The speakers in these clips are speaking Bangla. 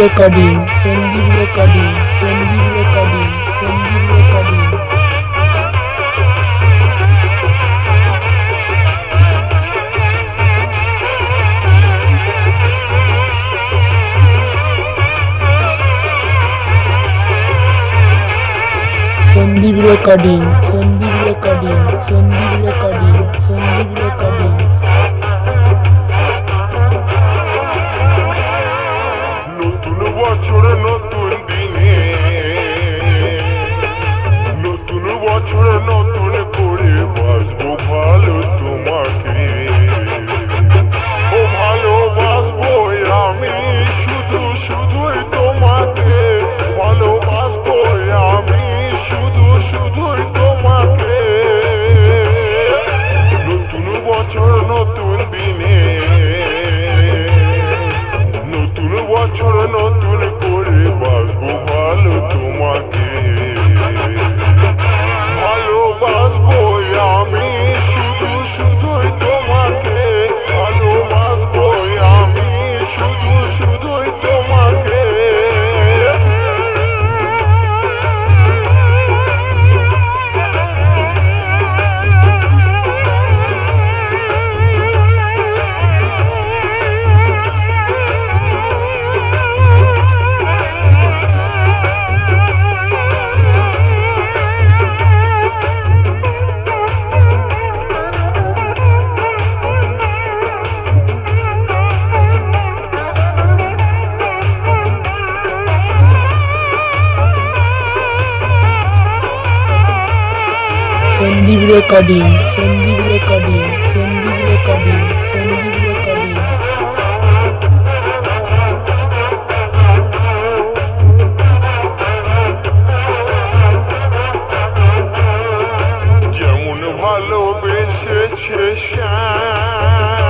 Recording Sanjib recording Sanjib recording Sanjib recording Sandip recording Sandip recording Sandip recording Sandip recording Sandip recording Sandip recording Sandip recording. যেমন ভালোবেসেছে Shyam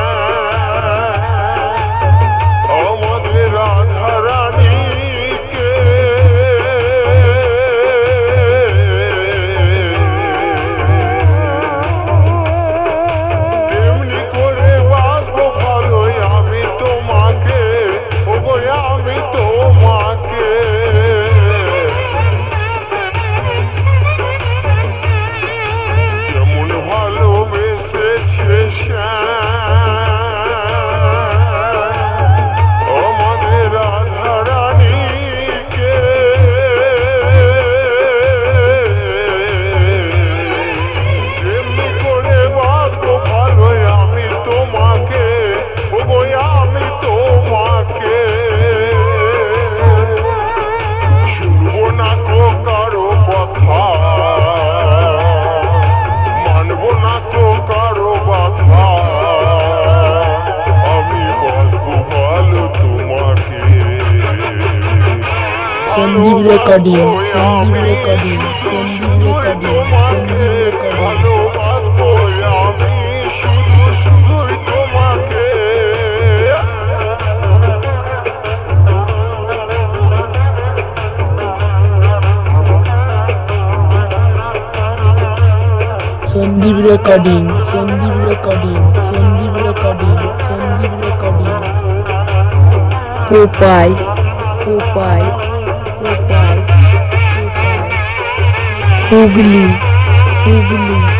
Sandip recording Sandip recording Sandip recording Sandip recording পোপাই পোপাই угли, угли.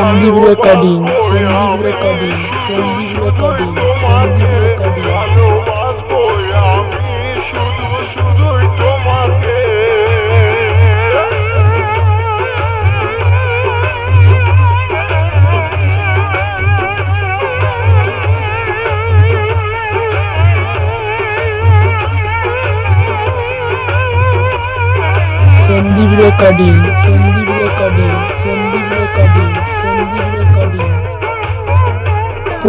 Recording, recording, recording, recording, recording. Sendiri recording.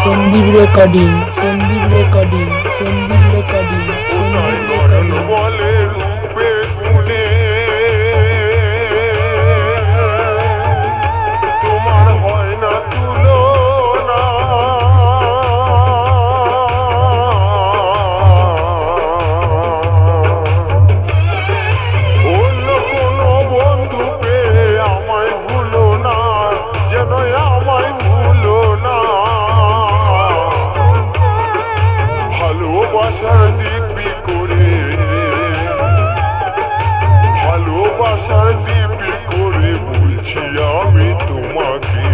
Sandip recording ভালোবাসার দিব্যি করে। ভালোবাসার দিব্যি করে বলছি আমি তোমাকে।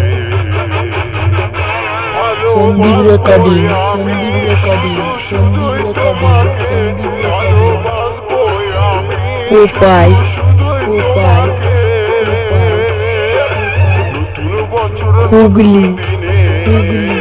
Sandip recording Sandip recording Sandip recording Sandip recording উপায় উপায় হুগলি হুগলি